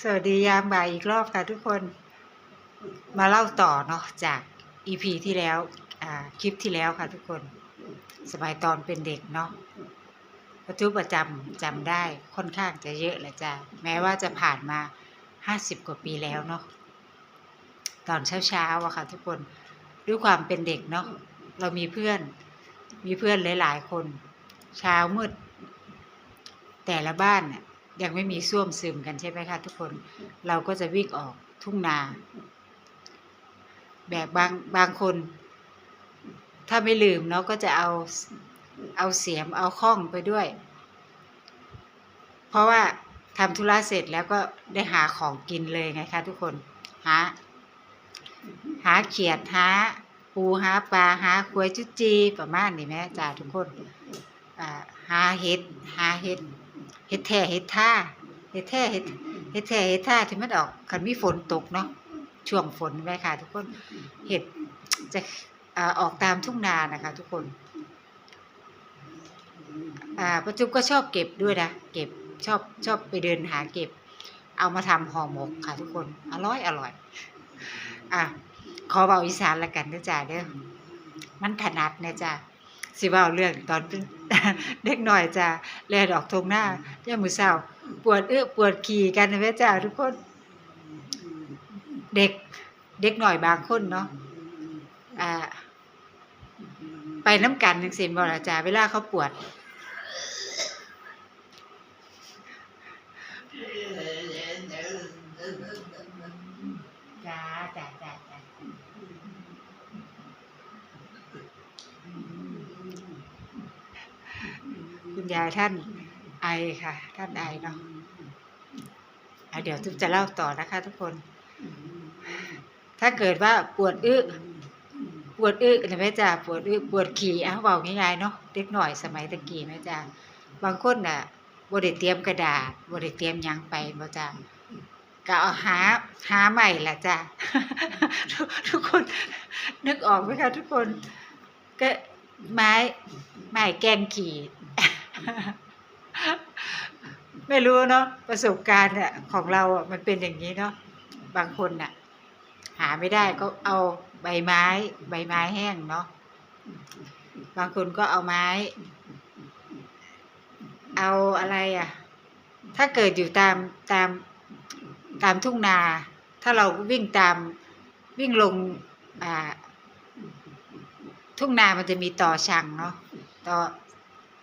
สวัสดียามบ่ายอีกรอบค่ะทุกคนมาเล่าต่อเนาะจาก EP ที่แล้วคลิปที่แล้วค่ะทุกคน สมัยตอนเป็นเด็กเนาะประจุประจำจำได้ค่อนข้างจะเยอะแหละจ้ะแม้ว่าจะผ่านมาห้าสิบกว่าปีแล้วเนาะตอนเช้าๆอะค่ะ ทุกคนด้วยความเป็นเด็กเนาะเรามีเพื่อน มีเพื่อนหลาย ๆ คน เช้ามืด แต่ละบ้านน่ะ ยังไม่มีส้วมซึมกันใช่ไหมคะทุกคนเราก็จะวิ่งออกทุ่งนา แบบบางบางคน ถ้าไม่ลืมเนาะก็จะเอาเอาเสียมเอาข้องไปด้วย เพราะว่าทำธุระเสร็จแล้วก็ได้หาของกินเลยไงคะทุกคนหาหาเขียดหาปูหาปลาหาควยจุจีประมาณนี้แม่จ้าทุกคนหาเห็ดหาเห็ด เห็ดแท่เห็ดท่าเห็ดแท่เห็ดเห็ดแท่เห็ดท่าที่มันออกคันมีฝนตกเนาะช่วงฝนไว้ค่ะ ทุกคนเห็ดจะอ่าออกตามทุ่งนานะคะ ทุกคนอ่าประจุบก็ชอบเก็บด้วยนะเก็บชอบชอบไปเดินหาเก็บ เอามาทำห่อหมกค่ะ ทุกคนอร่อยอร่อย อะขอเบาอีสานละกันนะจ๊ะเด้อมันถนัดนะจ๊ะ สิว่าเรื่องตอนเป็นเด็กหน่อยจ้ะแลดออกทงหน้าย่ามือเศร้าปวดเอื้อปวดขี่กันนะแม่จ้าทุกคน เด็กเด็กหน่อยบางคนเนาะอ่าไปน้ำกันจังสีบ่ล่ะจ้าเวลาเขาปวด จ้าจ้าจ้าจ้า คุณยายท่านไอค่ะ ท่านไอเนาะะเดี๋ยวทุกจะเล่าต่อนะคะ ทุกคน ถ้าเกิดว่าปวดอึปวดอึนะแม่จ้าปวดอึปวดขี่อะเบาง่ายๆเนาะเด็กหน่อยสมัยตะกี้แม่จ้าบางคนน่ะบ่ได้เตรียมกระดาษบ่ได้เตรียมยังไปบ่จ้าก็เอาหาหาใหม่ละจ้ะทุกทุกคน นึกออกไหมคะทุกคน ก็ไม้ไม้แกงขี่ ไม่รู้เนาะประสบการณ์เนี่ยของเราอะมันเป็นอย่างนี้เนาะบางคนน่ะ หาไม่ได้ก็เอาใบไม้ ใบไม้แห้งเนาะบางคนก็เอาไม้ เอาอะไรอะ ถ้าเกิดอยู่ตามตามตามทุ่งนา ถ้าเราวิ่งตามวิ่งลงอ่าทุ่งนามันจะมีต่อชังเนาะต่อ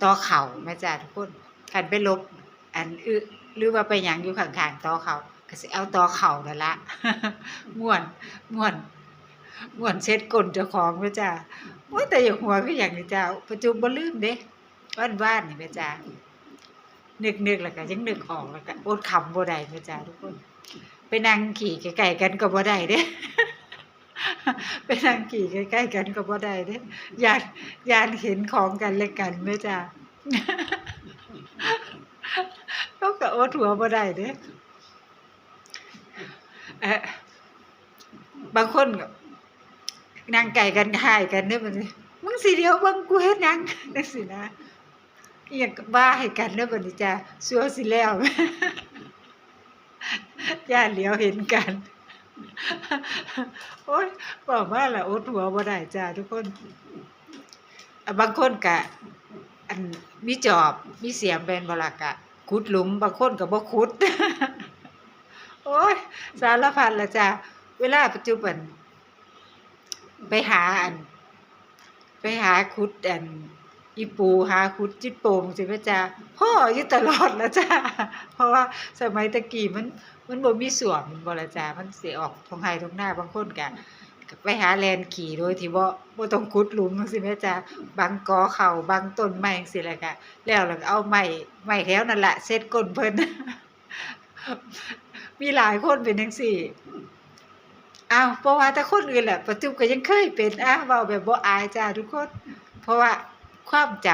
ต่อเข่าแม่จ้าทุกคนกันไปลบ อันอึหรือว่าไปยังอยู่ข้างๆต่อเข่าก็สิเอาต่อเข่านั่นละม่วนม่วนม่วนเช็ดก้นเจ้าของแม่จ้าโอ้ยแต่อย่างหัวคือย่างนี้จ้าประจุบ่ลืมเด้บ้านๆนี่แม่จ้านึกๆแล้วก็ยังนึกออกแล้วก็อดคำบ่ได้แม่จ้าทุกคน ไปนั่งขี่ใกล้ๆกันก็บ่ได้เด้ ไปนั่งขี่ใกล้ๆกันก็บ่ได้เด้ยานยานเห็นของกันและกันแม่จ้าเขาก็อดหัวบ่ได้เด้เอ่อบางคนก็นั่งไก่กันค่ายกันเด้อมันมึงสิเดียวเบิ่งกูเฮ็ดหยังจังซี่นะอีหยังก็บ้าให้กันเด้อบัดนี้จ้าสัวสิแล้วย่าเหลียวเห็นกัน โอ๊ยบอกว่าละอดหัวบ่ได้จ้าทุกคน บางคนกะ อันมีจอบมีเสียมเป็นบล่ะกะขุดหลุมบางคนก็บ่ขุด โอ๊ยสารพัดละจ้าเวลาปัจจุบัน ไปหาอัน ไปหาขุดอัน อีปูหาขุดจิตโป่งสิแม่จ้าพ่ออยู่ตลอดแล้วจ้าเพราะว่าสมัยตะกี้มันมันบ่มีสวมมันบ่ละจ้ามันเสิออกทองไห้ทงหน้าบางคนก็ก็ไปหาแลนขี่โดยที่บ่บ่ต้องขุดหลุมจังซี่แม่จ้าบางกอเข้าบางต้นไม้จังซี่แหละก็แล้วแล้วก็เอาไม้ไม้แถวนั่นละเซ็ตก้นเพิ่นมีหลายคนเป็นจังซี่อ้าวเพราะว่าแต่คนอื่นแหละปัจจุบันก็ยังเคยเป็นอ้าวเว้าแบบบ่อายจ้าทุกคน เพราะว่า ความจ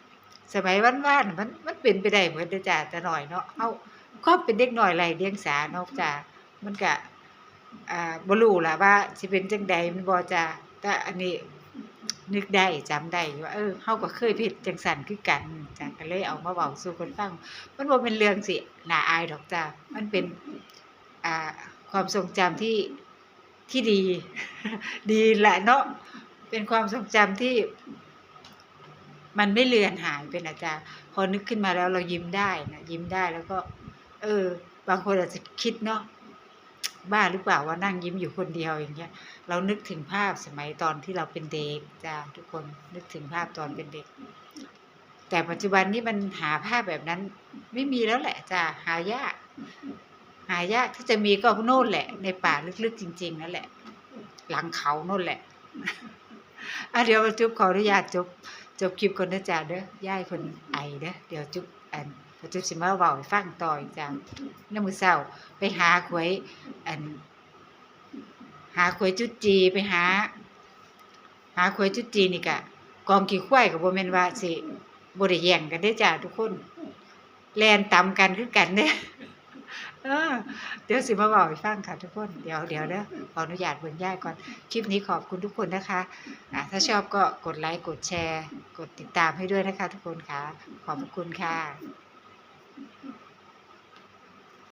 ำสมัยวันๆานมันมันเป็นไปได้เหมือนเด้อจ้าแต่น้อยเนาะเฮาความเป็นเด็กน้อยไรเดียงสาเนาะจ้ะมันก็อ่าบ่รู้ล่ะว่าสิเป็นจังใดมันบ่จ้ะแต่อันนี้นึกได้จำได้ว่าเออเฮาก็เคยผิดจังซั่นคือกันจ้ะก็เลยเอามาเว้าสู่คนฟัง มันบ่เป็นเรื่องสิน่าอายดอกจ้ะมันเป็นอ่าความทรงจำที่ที่ดี ดีแหละเนาะเป็นความทรงจำที่ มันไม่เลือนหายเป็นอาจารย์ พอนึกขึ้นมาแล้วเรายิ้มได้นะยิ้มได้แล้วก็ เออ บางคนอาจจะคิดเนาะบ้าหรือเปล่าว่านั่งยิ้มอยู่คนเดียวอย่างเงี้ย เรานึกถึงภาพสมัยตอนที่เราเป็นเด็กจ้าทุกคนนึกถึงภาพตอนเป็นเด็ก แต่ปัจจุบันนี้มันหาภาพแบบนั้น ไม่มีแล้วแหละจ้าหายาก หายากถ้าจะมีก็โน่นแหละ ในป่าลึกๆจริง ๆ นั่นแหละ หลังเขาโน่นแหละอะเดี๋ยวจุ๊บขออนุญาตจบ จบคลิปก่อนนะจ๊ะเด้อย่ายคนไอเด้อเดี๋ยวจุ๊บอันจุ๊บสิมาเว้าฟังต่ออีกจ้ะน้ำมือเศร้าไปหาหวยอัน หาหวยจุดจีไปหา หาหวยจุดจีนี่กะกองกี่ควายกับโบแมนว่าสิบ่ได้แย่งกันเด้จ้ะทุกคนแลนตำกันคือกันเด้อ เออเดี๋ยวสิมาบอกให้ฟังค่ะทุกคน เดี๋ยวเดี๋ยวเด้อขออนุญาตเบิ่งย่ายก่อน คลิปนี้ขอบคุณทุกคนนะคะอ่าถ้าชอบก็กดไลค์ กดแชร์ กดติดตามให้ด้วยนะคะทุกคนค่ะ ขอบพระคุณค่ะ